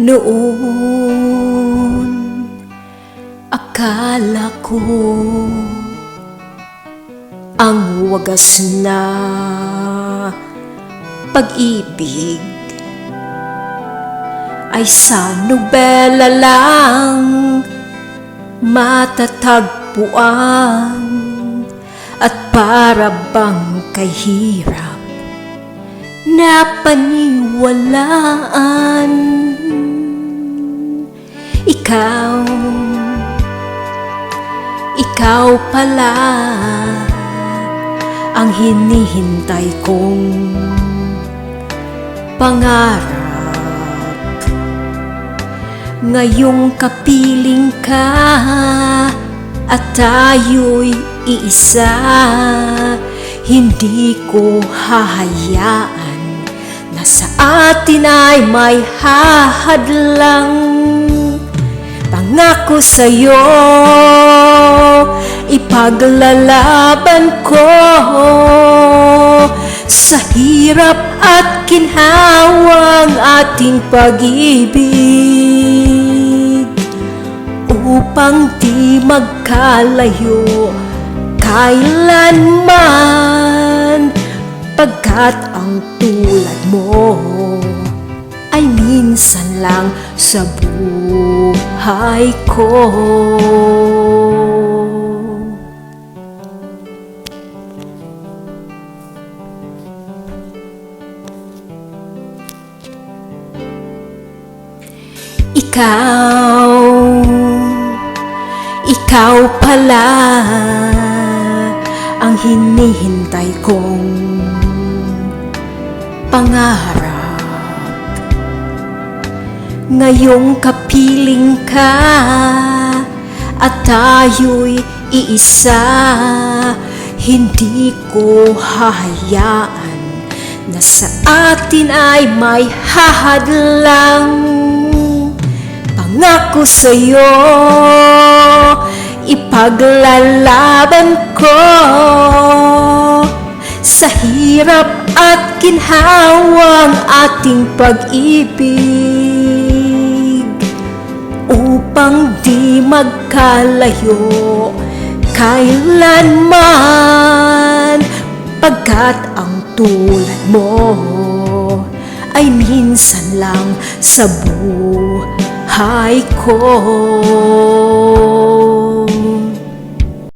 Noon akala ko ang wagas na pag-ibig ay sa nobela lang matatagpuan at para bang kay hirap na paniwalaan? Ikaw ikaw pala ang hinihintay kong pangarap. Ngayong kapiling ka at tayo'y iisa. Hindi ko hahayaan na sa atin ay may hahadlang Pangako sa'yo, ipaglalaban ko Sa hirap at kinhawang ating pag-ibig Upang di magkalayo kailanman Pagkat ang tulad mo ay minsan lang sa buhay ko. Ikaw, ikaw pala hinihintay kong pangarap. Ngayong kapiling ka at tayo'y iisa Hindi ko hahayaan na sa atin ay may hahadlang Pangako sa'yo, ipaglalaban ko hirap at kinhawang ating pag-ibig Upang di magkalayo. Kailanman Pagkat ang tulad mo ay minsan lang sa buhay ko